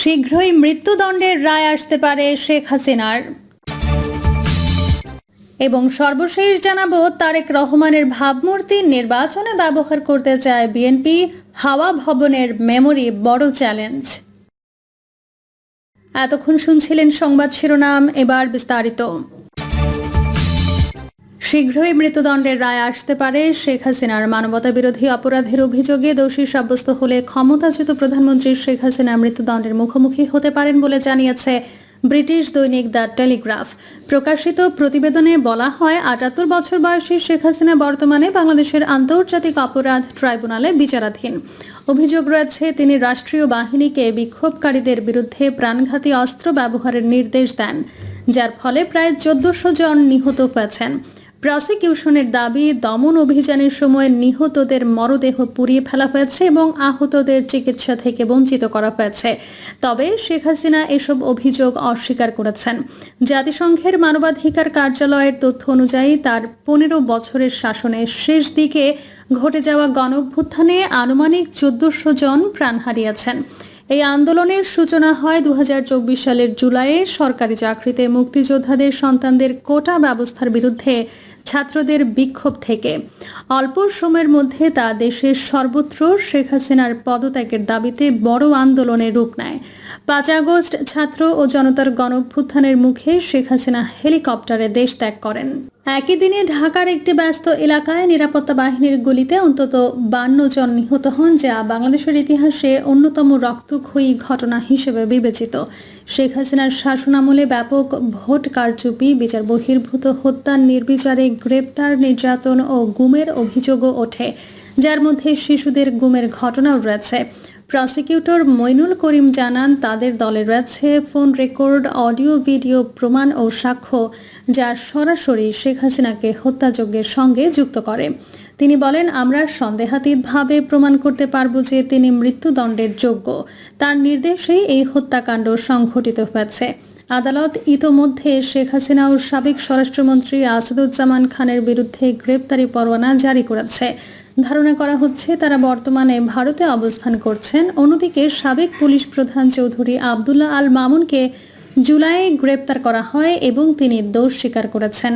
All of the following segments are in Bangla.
শীঘ্রই মৃত্যুদণ্ডের রায় আসতে পারে শেখ হাসিনার। এবং সর্বশেষ জানাব, তারেক রহমানের ভাবমূর্তি নির্বাচনে ব্যবহার করতে চায় বিএনপি, হাওয়া ভবনের মেমোরি বড় চ্যালেঞ্জ। এতক্ষণ শুনছিলেন সংবাদ শিরোনাম, এবার বিস্তারিত। শীঘ্রই মৃত্যুদণ্ডের রায় আসতে পারে। শেখ হাসিনার মানবতা বিরোধী অপরাধের অভিযোগে দোষী সাব্যস্ত হলে ক্ষমতাচ্যুত প্রধানমন্ত্রী শেখ হাসিনা মৃত্যুদণ্ডের মুখোমুখি হতে পারেন বলে জানিয়েছে ব্রিটিশ দৈনিক দ্য টেলিগ্রাফ। প্রকাশিত প্রতিবেদনে বলা হয়, আটাত্তর বছর বয়সী শেখ হাসিনা বর্তমানে বাংলাদেশের আন্তর্জাতিক অপরাধ ট্রাইব্যুনালে বিচারাধীন। অভিযোগ রয়েছে, তিনি রাষ্ট্রীয় বাহিনীকে বিক্ষোভকারীদের বিরুদ্ধে প্রাণঘাতী অস্ত্র ব্যবহারের নির্দেশ দেন, যার ফলে প্রায় চোদ্দশো জন নিহত হয়েছেন। প্রসিকিউশনের দাবি, দমন অভিযানের সময় নিহতদের মরদেহ পুড়িয়ে ফেলা হয়েছে এবং আহতদের চিকিৎসা থেকে বঞ্চিত করা হয়েছে। তবে শেখ হাসিনা এসব অভিযোগ অস্বীকার করেছেন। জাতিসংঘের মানবাধিকার কার্যালয়ের তথ্য অনুযায়ী তার পনেরো বছরের শাসনের শেষ দিকে ঘটে যাওয়া গণঅভ্যুত্থানে আনুমানিক চোদ্দশো জন প্রাণ হারিয়েছেন। এই আন্দোলনের সূচনা হয় দু হাজার চব্বিশ সালের জুলাইয়ে সরকারি চাকরিতে মুক্তিযোদ্ধাদের সন্তানদের কোটা ব্যবস্থার বিরুদ্ধে ছাত্রদের বিক্ষোভ থেকে। অল্প সময়ের মধ্যে তা দেশের সর্বত্র শেখ হাসিনার পদত্যাগের দাবিতে বড় আন্দোলনে রূপ নেয়। পাঁচ আগস্ট ছাত্র ও জনতার গণভ্যুত্থানের মুখে শেখ হাসিনা হেলিকপ্টারে দেশ ত্যাগ করেন। একই দিনে ঢাকার একটি ব্যস্ত এলাকায় নিরাপত্তা বাহিনীর গুলিতে অন্তত বান্ন জন নিহত হন, যা বাংলাদেশের ইতিহাসে অন্যতম রক্তক্ষয়ী ঘটনা হিসেবে বিবেচিত। শেখ হাসিনার শাসনামলে ব্যাপক ভোট কারচুপি, বিচার বহির্ভূত হত্যার নির্বিচারে গ্রেপ্তার, নির্যাতন ও গুমের অভিযোগও ওঠে, যার মধ্যে শিশুদের গুমের ঘটনাও রয়েছে। প্রসিকিউটর মইনুল করিম জানান, তাদের দলে রয়েছে ফোন রেকর্ড, অডিও, ভিডিও, প্রমাণ ও সাক্ষ্য যা সরাসরি শেখ হাসিনাকে হত্যাযজ্ঞের সঙ্গে যুক্ত করে। তিনি বলেন, আমরা সন্দেহাতীতভাবে প্রমাণ করতে পারব যে তিনি মৃত্যুদণ্ডের যোগ্য। তার নির্দেশেই এই হত্যাকাণ্ড সংঘটিত হয়েছে। আদালত ইতোমধ্যে শেখ হাসিনা ও সাবেক স্বরাষ্ট্রমন্ত্রী আসাদুজ্জামান খানের বিরুদ্ধে গ্রেপ্তারি পরোয়ানা জারি করেছে। ধারণা করা হচ্ছে, তারা বর্তমানে ভারতে অবস্থান করছেন। অন্যদিকে সাবেক পুলিশ প্রধান চৌধুরী আবদুল্লাহ আল মামুনকে জুলাইয়ে গ্রেপ্তার করা হয় এবং তিনি দোষ স্বীকার করেছেন।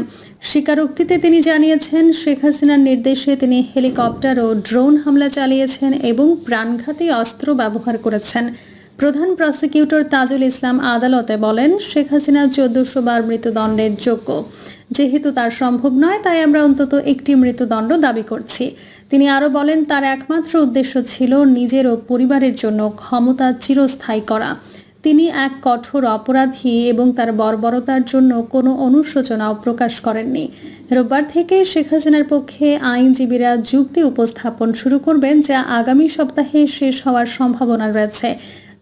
স্বীকারোক্তিতে তিনি জানিয়েছেন, শেখ হাসিনার নির্দেশে তিনি হেলিকপ্টার ও ড্রোন হামলা চালিয়েছেন এবং প্রাণঘাতী অস্ত্র ব্যবহার করেছেন। প্রধান প্রসিকিউটর তাজুল ইসলাম আদালতে বলেন, শেখ হাসিনা চোদ্দশো বার মৃত্যুদণ্ডের যোগ্য। যেহেতু তার সম্ভব নয়, তাই আমরা অন্তত একটি মৃত্যুদণ্ড দাবি করছি। তিনি আরও বলেন, তার একমাত্র উদ্দেশ্য ছিল নিজের ও পরিবারের জন্য ক্ষমতা চিরস্থায়ী করা। তিনি এক কঠোর অপরাধী এবং তার বর্বরতার জন্য কোনো অনুশোচনাও প্রকাশ করেননি। রোববার থেকে শেখ হাসিনার পক্ষে আইনজীবীরা যুক্তি উপস্থাপন শুরু করবেন, যা আগামী সপ্তাহে শেষ হওয়ার সম্ভাবনা রয়েছে।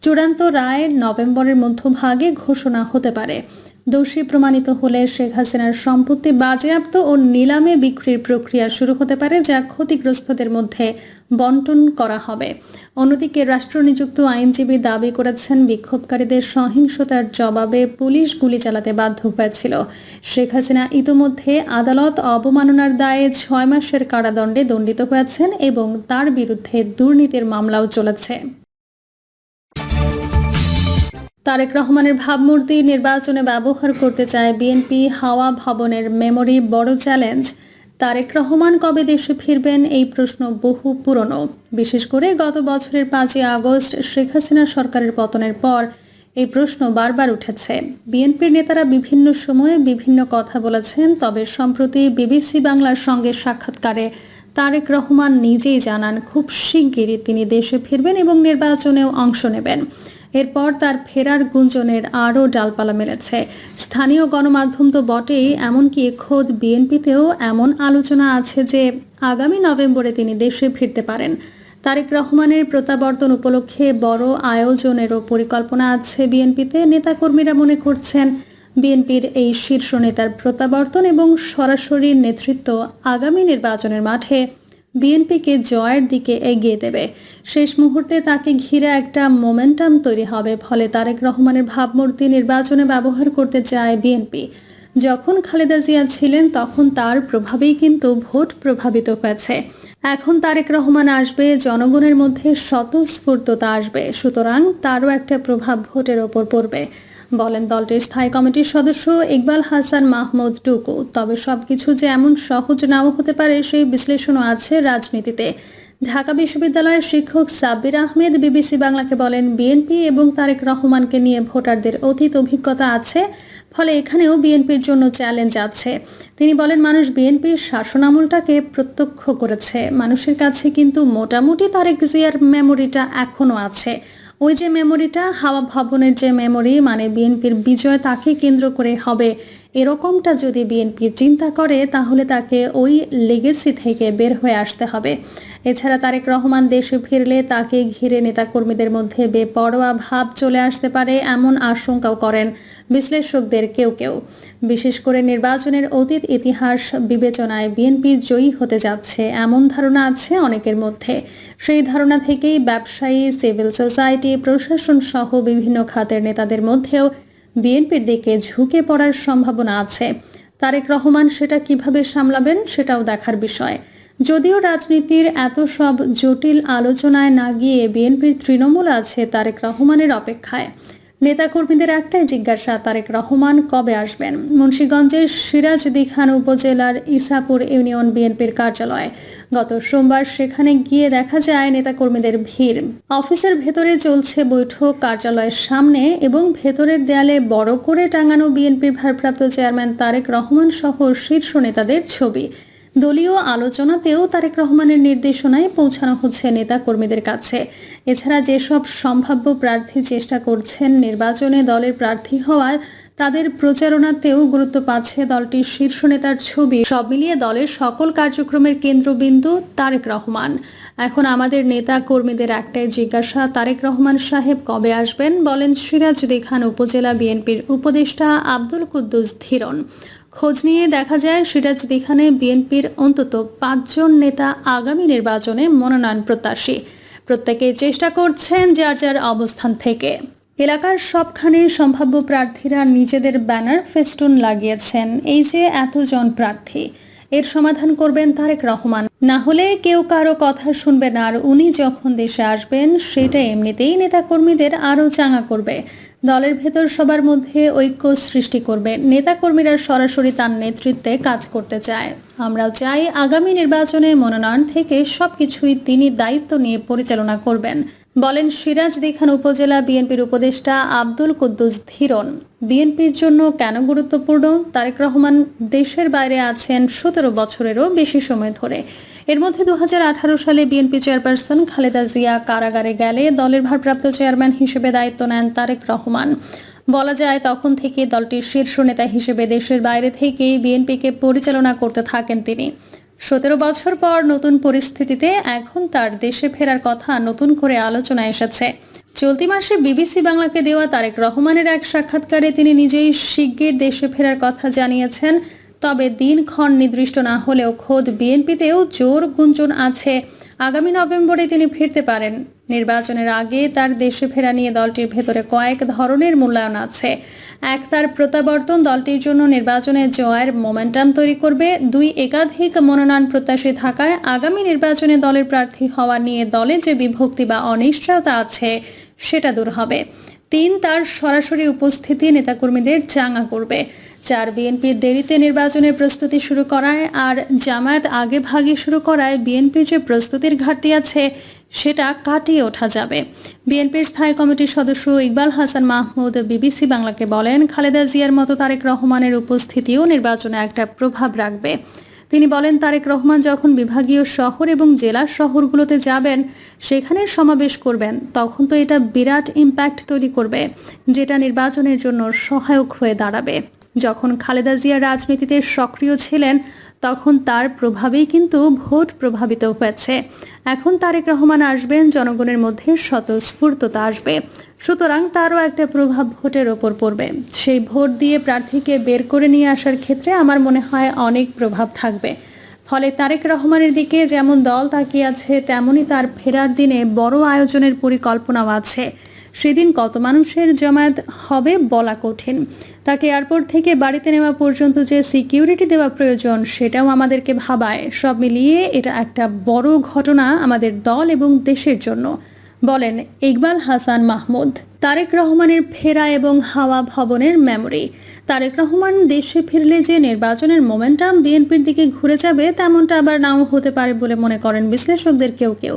চূড়ান্ত রায় নভেম্বরের মধ্যভাগে ঘোষণা হতে পারে। দোষী প্রমাণিত হলে শেখ হাসিনার সম্পত্তি বাজেয়াপ্ত ও নিলামে বিক্রির প্রক্রিয়া শুরু হতে পারে, যা ক্ষতিগ্রস্তদের মধ্যে বন্টন করা হবে। অন্যদিকে রাষ্ট্রনিযুক্ত আইনজীবী দাবি করেছেন, বিক্ষোভকারীদের সহিংসতার জবাবে পুলিশ গুলি চালাতে বাধ্য হয়েছিল। শেখ হাসিনা ইতোমধ্যে আদালত অবমাননার দায়ে ছয় মাসের কারাদণ্ডে দণ্ডিত হয়েছেন এবং তার বিরুদ্ধে দুর্নীতির মামলাও চলেছে। তারেক রহমানের ভাবমূর্তি নির্বাচনে ব্যবহার করতে চায় বিএনপি হাওয়া ভবনের মেমোরি বড় চ্যালেঞ্জ। তারেক রহমান কবে দেশে ফিরবেন এই প্রশ্ন বহু পুরনো। বিশেষ করে গত বছরের পাঁচই আগস্ট শেখ হাসিনা সরকারের পতনের পর এই প্রশ্ন বারবার উঠেছে। বিএনপির নেতারা বিভিন্ন সময়ে বিভিন্ন কথা বলেছেন, তবে সম্প্রতি বিবিসি বাংলার সঙ্গে সাক্ষাৎকারে তারেক রহমান নিজেই জানান, খুব শিগগিরই তিনি দেশে ফিরবেন এবং নির্বাচনেও অংশ নেবেন। এরপর তার ফেরার গুঞ্জনের আরও ডালপালা মেলেছে। স্থানীয় গণমাধ্যম তো বটেই, এমনকি খোদ বিএনপিতেও এমন আলোচনা আছে যে আগামী নভেম্বরে তিনি দেশে ফিরতে পারেন। তারেক রহমানের প্রত্যাবর্তন উপলক্ষে বড় আয়োজনেরও পরিকল্পনা আছে বিএনপিতে। নেতাকর্মীরা মনে করছেন, বিএনপির এই শীর্ষ নেতার প্রত্যাবর্তন এবং সরাসরি নেতৃত্ব আগামী নির্বাচনের মাঠে বিএনপিকে জয়ের দিকে এগিয়ে দেবে। শেষ মুহূর্তে তাকে ঘিরে একটা মোমেন্টাম তৈরি হবে, ফলে তারেক রহমানের ভাবমূর্তি নির্বাচনে ব্যবহার করতে চায় বিএনপি। যখন খালেদা জিয়া ছিলেন, তখন তার প্রভাবেই কিন্তু ভোট প্রভাবিত হয়েছে। এখন তারেক রহমান আসবে, জনগণের মধ্যে স্বতঃস্ফূর্ততা আসবে, সুতরাং তারও একটা প্রভাব ভোটের ওপর পড়বে। বলেন দলটির স্থায়ী কমিটির সদস্য ইকবাল হাসান মাহমুদ টুকু। তবে সবকিছু যে এমন সহজ নাও হতে পারে সেই বিশ্লেষণও আছে রাজনীতিতে। ঢাকা বিশ্ববিদ্যালয়ের শিক্ষক সাব্বির আহমেদ বিবিসি বাংলাকে বলেন, বিএনপি এবং তারেক রহমানকে নিয়ে ভোটারদের অতীত অভিজ্ঞতা আছে, ফলে এখানেও বিএনপির জন্য চ্যালেঞ্জ আছে। তিনি বলেন, মানুষ বিএনপির শাসনামলটাকে প্রত্যক্ষ করেছে। মানুষের কাছে কিন্তু মোটামুটি তারেক জিয়ার মেমোরিটা এখনও আছে। ওই যে মেমোরিটা হাওয়া ভবনের যে মেমোরি মানে বিএনপির বিজয় তাকে কেন্দ্র করে হবে। এরকমটা যদি বিএনপি চিন্তা করে, তাহলে তাকে ওই লেগেসি থেকে বের হয়ে আসতে হবে। এছাড়া তারেক রহমান দেশে ফিরলে তাকে ঘিরে নেতাকর্মীদের মধ্যে বেপরোয়া ভাব চলে আসতে পারে এমন আশঙ্কাও করেন বিশ্লেষকদের কেউ কেউ। বিশেষ করে নির্বাচনের অতীত ইতিহাস বিবেচনায় বিএনপি জয়ী হতে যাচ্ছে এমন ধারণা আছে অনেকের মধ্যে। সেই ধারণা থেকেই ব্যবসায়ী সিভিল সোসাইটি প্রশাসন সহ বিভিন্ন খাতের নেতাদের মধ্যেও বিএনপির দিকে ঝুঁকে পড়ার সম্ভাবনা আছে। তারেক রহমান সেটা কীভাবে সামলাবেন সেটাও দেখার বিষয়। যদিও রাজনীতির এত সব জটিল আলোচনায় না গিয়ে বিএনপির তৃণমূল আছে তারেক রহমানের অপেক্ষায়। নেতাকর্মীদের একটাই জিজ্ঞাসা, তারেক রহমান কবে আসবেন? মুন্সীগঞ্জের সিরাজদিখান উপজেলার ইসাপুর ইউনিয়ন বিএনপির কার্যালয়। গত সোমবার সেখানে গিয়ে দেখা যায় নেতাকর্মীদের ভিড়। অফিসের ভেতরে চলছে বৈঠক, কার্যালয়ের সামনে এবং ভেতরের দেয়ালে বড় করে টাঙানো বিএনপির ভারপ্রাপ্ত চেয়ারম্যান তারেক রহমান সহ শীর্ষ নেতাদের ছবি। দলীয় আলোচনাতেও তারেক রহমানের নির্দেশনায় পৌঁছানো হচ্ছে নেতা কর্মীদের কাছে। এছাড়া যেসব সম্ভাব্য প্রার্থী চেষ্টা করছেন নির্বাচনে দলের প্রার্থী হওয়ার, তাদের প্রচারণাতেও গুরুত্ব পাচ্ছে দলটির শীর্ষ নেতার ছবি। সব মিলিয়ে দলের সকল কার্যক্রমের কেন্দ্রবিন্দু তারেক রহমান। এখন আমাদের নেতা কর্মীদের একটাই জিজ্ঞাসা, তারেক রহমান সাহেব কবে আসবেন? বলেন সিরাজুদ্দি খান উপজেলা বিএনপির উপদেষ্টা আব্দুল কুদ্দুস ধীরন। খোঁজ নিয়ে দেখা যায় সিরাজদিখানে বিএনপির অন্তত পাঁচজন নেতা আগামী নির্বাচনে মনোনয়ন প্রত্যাশী। প্রত্যেকে চেষ্টা করছেন যার যার অবস্থান থেকে। এলাকার সবখানে সম্ভাব্য প্রার্থীরা নিজেদের ব্যানার ফেস্টুন লাগিয়েছেন। এই যে এতজন প্রার্থী, এর সমাধান করবেন তারেক রহমান। না হলে কেউ কারও কথা শুনবে না, আর উনি যখন দেশে আসবেন, সেটা এমনিতেই নেতাকর্মীদের আরও চাঙা করবে। দলের ভেতর সবার মধ্যে ঐক্য সৃষ্টি করবে। নেতাকর্মীরা সরাসরি তার নেতৃত্বে কাজ করতে চায়। আমরাও চাই আগামী নির্বাচনে মনোনয়ন থেকে সবকিছুই তিনি দায়িত্ব নিয়ে পরিচালনা করবেন। বলেন সিরাজদিখান উপজেলা বিএনপির উপদেষ্টা আব্দুল কুদ্দুস ধীরন। বিএনপির জন্য কেন গুরুত্বপূর্ণ? তারেক রহমান দেশের বাইরে আছেন সতেরো বছরেরও বেশি সময় ধরে। এর মধ্যে দু সালে বিএনপি চেয়ারপারসন খালেদা জিয়া কারাগারে গেলে দলের ভারপ্রাপ্ত চেয়ারম্যান হিসেবে দায়িত্ব নেন তারেক রহমান। বলা যায়, তখন থেকে দলটির শীর্ষ নেতা হিসেবে দেশের বাইরে থেকেই বিএনপিকে পরিচালনা করতে থাকেন তিনি। সতেরো বছর পর নতুন পরিস্থিতিতে এখন তার দেশে ফেরার কথা নতুন করে আলোচনা এসেছে। চলতি মাসে বিবিসি বাংলাকে দেওয়া তারেক রহমানের এক সাক্ষাৎকারে তিনি নিজেই শিগগির দেশে ফেরার কথা জানিয়েছেন তবে দিনক্ষণ নির্দিষ্ট না হলেও খোদ বিএনপিতেও জোর গুঞ্জন আছে। আগামী নভেম্বরে তিনি ফিরতে পারেন। নির্বাচনের আগে তার দেশে ফেরা নিয়ে দলটির ভেতরে কয়েক ধরনের মূল্যায়ন আছে। এক, তার প্রত্যাবর্তন দলটির জন্য নির্বাচনে জয়ের মোমেন্টাম তৈরি করবে। দুই, একাধিক মনোনয়ন প্রত্যাশী থাকায় আগামী নির্বাচনে দলের প্রার্থী হওয়া নিয়ে দলে যে বিভক্তি বা অনিশ্চয়তা আছে, সেটা দূর হবে। তিন, তার সরাসরি উপস্থিতি নেতাকর্মীদের চাঙ্গা করবে। চার বিএনপির দেরিতে নির্বাচনের প্রস্তুতি শুরু করায় আর জামায়াত আগে ভাগে শুরু করায় বিএনপির যে প্রস্তুতির ঘাটতি আছে, সেটা কাটিয়ে ওঠা যাবে। বিএনপির স্থায়ী কমিটির সদস্য ইকবাল হাসান মাহমুদ বিবিসি বাংলাকে বলেন, খালেদা জিয়ার মতো তারেক রহমানের উপস্থিতিও নির্বাচনে একটা প্রভাব রাখবে। তিনি বলেন, তারেক রহমান যখন বিভাগীয় শহর এবং জেলা শহরগুলোতে যাবেন, সেখানে সমাবেশ করবেন, তখন তো এটা বিরাট ইম্প্যাক্ট তৈরি করবে, যেটা নির্বাচনের জন্য সহায়ক হয়ে দাঁড়াবে। যখন খালেদা জিয়া রাজনীতিতে সক্রিয় ছিলেন, তখন তার প্রভাবেই কিন্তু ভোট প্রভাবিত হয়েছে। এখন তারেক রহমান আসবেন, জনগণের মধ্যে স্বতঃস্ফূর্ততা আসবে। সুতরাং তারও একটা প্রভাব ভোটের ওপর পড়বে। সেই ভোট দিয়ে প্রার্থীকে বের করে নিয়ে আসার ক্ষেত্রে আমার মনে হয় অনেক প্রভাব থাকবে। ফলে তারেক রহমানের দিকে যেমন দল তাকিয়ে আছে, তেমনই তার ফেরার দিনে বড় আয়োজনের পরিকল্পনাও আছে। সেদিন কত মানুষের জমায়েত হবে বলা কঠিন। তাকে এয়ারপোর্ট থেকে বাড়িতে নেওয়া পর্যন্ত যে সিকিউরিটি দেওয়া প্রয়োজন, সেটাও আমাদেরকে ভাবায়। সব মিলিয়ে এটা একটা বড় ঘটনা আমাদের দল এবং দেশের জন্য। বলেন ইকবাল হাসান মাহমুদ, তারেক রহমানের ফেরা এবং হাওয়া ভবনের মেমোরি তারেক রহমান দেশে ফিরলে যে নির্বাচনের মোমেন্টাম বিএনপির দিকে ঘুরে যাবে, তেমনটা আবার নাও হতে পারে বলে মনে করেন বিশ্লেষকদের কেউ কেউ।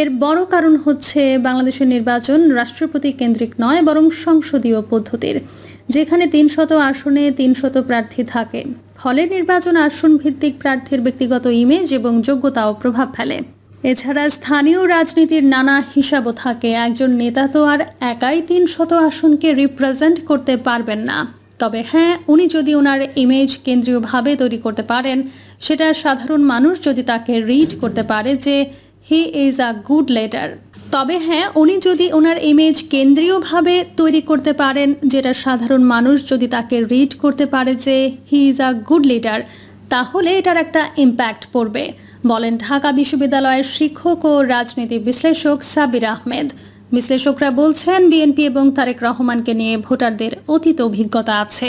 এর বড় কারণ হচ্ছে বাংলাদেশের নির্বাচন রাষ্ট্রপতি কেন্দ্রিক নয়, বরং সংসদীয় পদ্ধতির। যেখানে তিনশত আসনে তিনশত প্রার্থী থাকে। ফলে নির্বাচন আসন ভিত্তিক প্রার্থীর ব্যক্তিগত ইমেজ এবং যোগ্যতাও প্রভাব ফেলে। এছাড়া স্থানীয় রাজনীতির নানা হিসাবও থাকে। একজন নেতা তো আর একাই তিন শত আসনকে রিপ্রেজেন্ট করতে পারবেন না। তবে হ্যাঁ উনি যদি ওনার ইমেজ কেন্দ্রীয়ভাবে তৈরি করতে পারেন, সেটা সাধারণ মানুষ যদি তাকে রিড করতে পারে যে he is a good letter তবে হ্যাঁ উনি যদি ওনার ইমেজ কেন্দ্রীয়ভাবে তৈরি করতে পারেন, যেটা সাধারণ মানুষ যদি তাকে রিড করতে পারে যে he is a good leader তাহলে এটার একটা ইম্প্যাক্ট পড়বে, বলেন ঢাকা বিশ্ববিদ্যালয়ের শিক্ষক ও রাজনীতি বিশ্লেষক সাবির আহমেদ। বিশ্লেষকরা বলছেন বিএনপি এবং তারেক রহমানকে নিয়ে ভোটারদের অতীত অভিজ্ঞতা আছে।